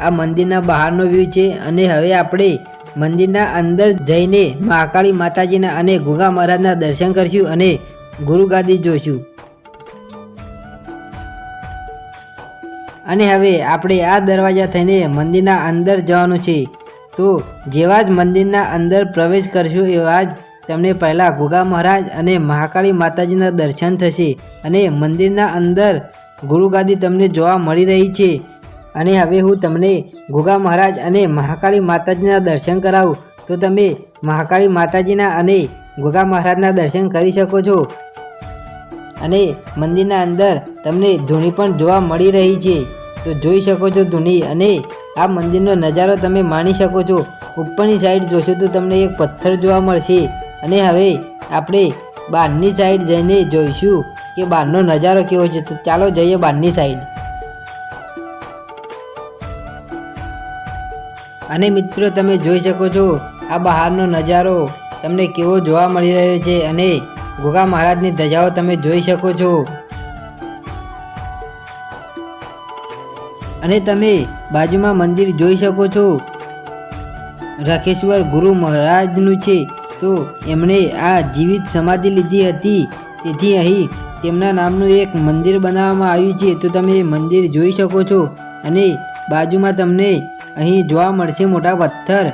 આ મંદિરના બહારનો વ્યૂ છે અને હવે આપણે મંદિરના અંદર જઈને મહાકાળી માતાજીના અને ગુગા મહારાજના દર્શન કરશું અને ગુરુગાદી જોઈશું. અને હવે આપણે આ દરવાજા થઈને મંદિરના અંદર જવાનું છે. તો જેવા જ મંદિરના અંદર પ્રવેશ કરશું એવા જ તમને પહેલાં ગુગા મહારાજ અને મહાકાળી માતાજીના દર્શન થશે. અને મંદિરના અંદર ગુરુગાદી તમને જોવા મળી રહી છે. અને હવે હું તમને ગુગા મહારાજ અને મહાકાળી માતાજીના દર્શન કરાવું. તો તમે મહાકાળી માતાજીના અને ગુગા મહારાજના દર્શન કરી શકો છો. અને મંદિરના અંદર તમને ધૂણી પણ જોવા મળી રહી છે. તો જોઈ શકો છો ધૂણી અને આ મંદિરનો નજારો તમે માણી શકો છો. ઉપરની સાઈડ જોશો તો તમને એક પથ્થર જોવા મળશે. અને હવે આપણે બહારની સાઈડ જઈને જોઈશું કે બહારનો નજારો કેવો છે. તો ચાલો જઈએ બહારની સાઈડ અને મિત્રો, તમે જોઈ શકો છો આ બહારનો નજારો. તમને કેવો જોવા મળી રહ્યો છે અને ગોગા મહારાજની ધજાઓ તમે જોઈ શકો છો. અને તમે બાજુમાં મંદિર જોઈ શકો છો. રાકેશ્વર ગુરુ મહારાજનું છે. તો એમણે આ જીવિત સમાધિ લીધી હતી. તેથી અહીં તેમના નામનું એક મંદિર બનાવવામાં આવ્યું છે. તો તમે મંદિર જોઈ શકો છો. અને બાજુમાં તમને અહીં જોવા મળશે મોટા પથ્થર.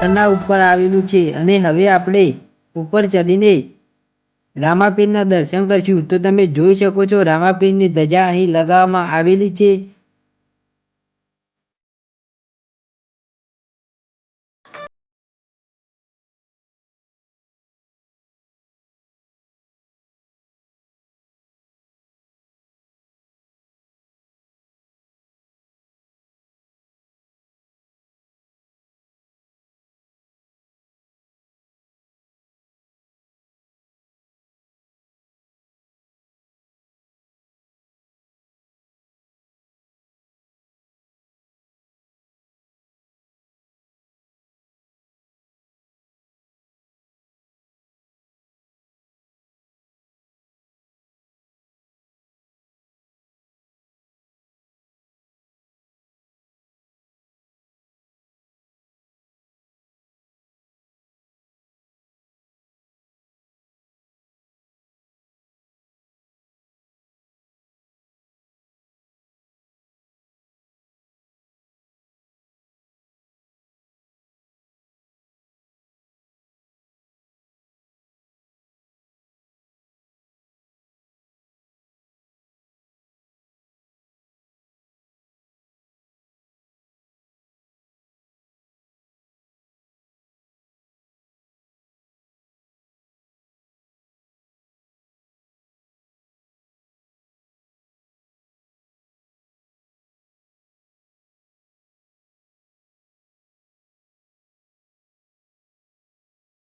પથ્થરના ઉપર આવેલું છે. અને હવે આપણે ઉપર ચડીને રામાપીરના દર્શન કરશું. તો તમે જોઈ શકો છો રામાપીરની ધજા અહીં લગાવવામાં આવેલી છે.